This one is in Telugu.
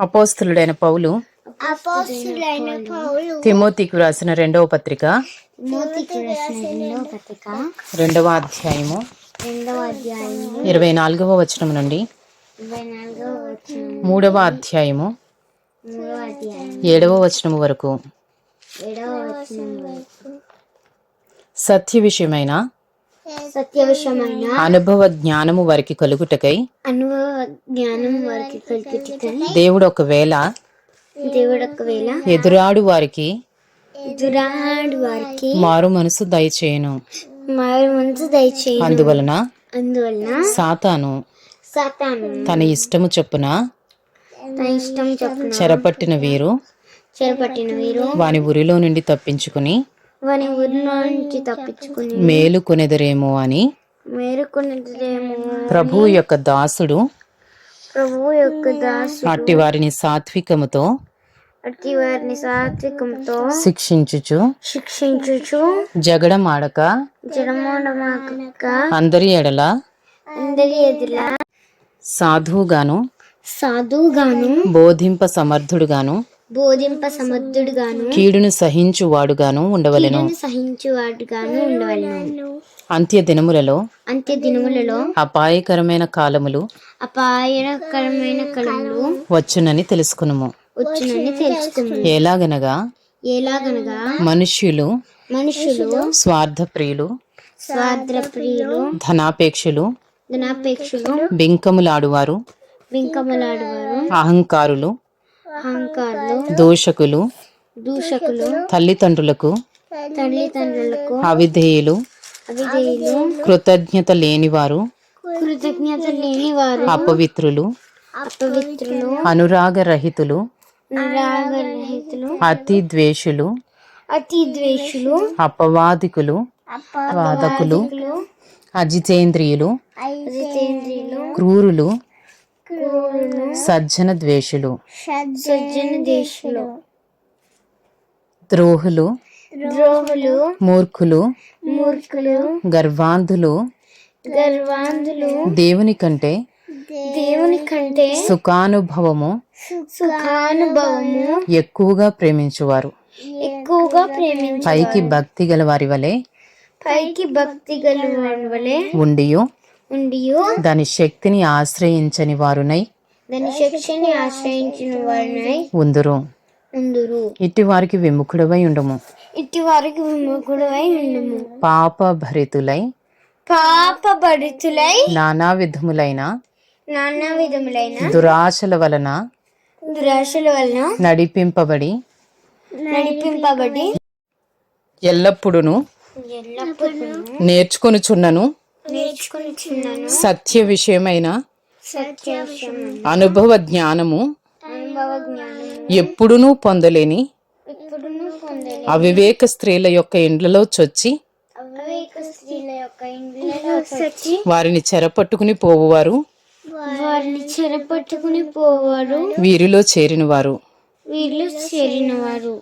అపోస్తులుడైన పౌలు తిమోతికి వ్రాసిన రెండవ పత్రిక. మోతికి రాసిన రెండవ పత్రిక. రెండవ అధ్యాయము. ఇరవై నాలుగవ వచనం నుండి. మూడవ అధ్యాయము. ఏడవ వచనము వరకు. ఏడవ వచనం వరకు. సత్య విషయమైన సత్య విషయమైన అనుభవ జ్ఞానము వారికి కలుగుటకై అనుభవ జ్ఞానం వారికి కలుగుతుంది దేవుడు ఒకవేళ దేవుడు ఒకవేళ ఎదురాడు వారికి దురాడు వారికి మారు మనసు దయచేయను. మారు మనసు దయచేయి అందువలన అందువలన సాతాను సాతాను తన ఇష్టము చొప్పున తన ఇష్టం చొప్పున చెరపట్టిన వీరు చేపట్టిన వీరు వాని ఉరిలో నుండి తప్పించుకుని వాని ఊరి నుంచి తప్పించుకుని మేలు కొనెదరేమో అని మేలుకున్నదేమో ప్రభువు యొక్క దాసుడు ప్రభువు యొక్క దాసు అట్టి వారిని సాత్వికముతో అట్టి వారిని సాత్వికంతో శిక్షించుచు శిక్షించుచు జగడమాడక జనమోడమాక అందరి ఎడల అందరి ఎదుల సాధువుగాను సాధువుగాను బోధింప సమర్థుడుగాను బోధింప సమర్థుడుగాను కీడును సహించువాడుగాను ఉండవలెను. సహించువాడుగాను ఉండవలను. అంత్య దినములలో అంత్య దినములలో అపాయకరమైన కాలములు అపాయకరమైన కళలు వచ్చునని తెలుసుకునుము. వచ్చునని తెలుసుకుంది ఎలాగనగా ఎలాగనగా మనుష్యులు మనుషులు స్వార్థప్రియులు స్వాద్రప్రియులు ధనాపేక్షులు ధనాపేక్షలు బింకములాడువారు వింకములాడువారు అహంకారులు అహంకారులు దూషకులు దూషకులు తల్లిదండ్రులకు తల్లిదండ్రులకు అవిధేయులు అవిధేయులు కృతజ్ఞత లేనివారు కృతజ్ఞత లేని వారు అపవిత్రులు అపవిత్రులు అనురాగరహితులు నిరాగరహితులు అతి ద్వేషులు అతి ద్వేషులు అపవాదికులు వాదకులు అజితేంద్రియులు అజితేంద్రియులు క్రూరులు సజ్జన ద్వేషులు. సజ్జన దేశులు ద్రోహులు. ద్రోహులు. మూర్ఖులు. మూర్ఖులు. గర్వాంధులు. గర్వాంధులు. దేవుని కంటే దేవుని కంటే సుఖానుభవము. సుఖానుభవము. ఎక్కువగా ప్రేమించువారు. ఎక్కువగా ప్రేమించు పైకి భక్తి గల వారి వలె పైకి భక్తి గల వలె ఉండియు. ఉండియు. దాని శక్తిని ఆశ్రయించని వారునై దాని శిక్షని ఆశ్రయించిన వారినై ఉందురు. ఉందురు. ఇట్టి వారికి విముఖుడవై ఉండుము. ఇట్టి వారికి విముఖుడవై ఉండుము. పాప భరితులై పాప భరితులై నానా విధములైన నానా విధములైన దురాశల వలన దురాశల వలన నడిపింపబడి నడిపింపబడి ఎల్లప్పుడూను ఎల్లప్పుడూ నేర్చుకొనుచున్నను. నేర్చుకుని సత్య విషయమైన? అనుభవ జ్ఞానము? ఎప్పుడునూ పొందలేని? అవివేక స్త్రీల యొక్క ఇండ్లలో చొచ్చి? అవివేక స్త్రీల యొక్క ఇండ్లలో వచ్చి వారిని చెరపట్టుకుని పోవువారు? వారిని చెరపట్టుకుని పోవారు వీరిలో చేరినవారు? వీళ్ళు చేరినవారు.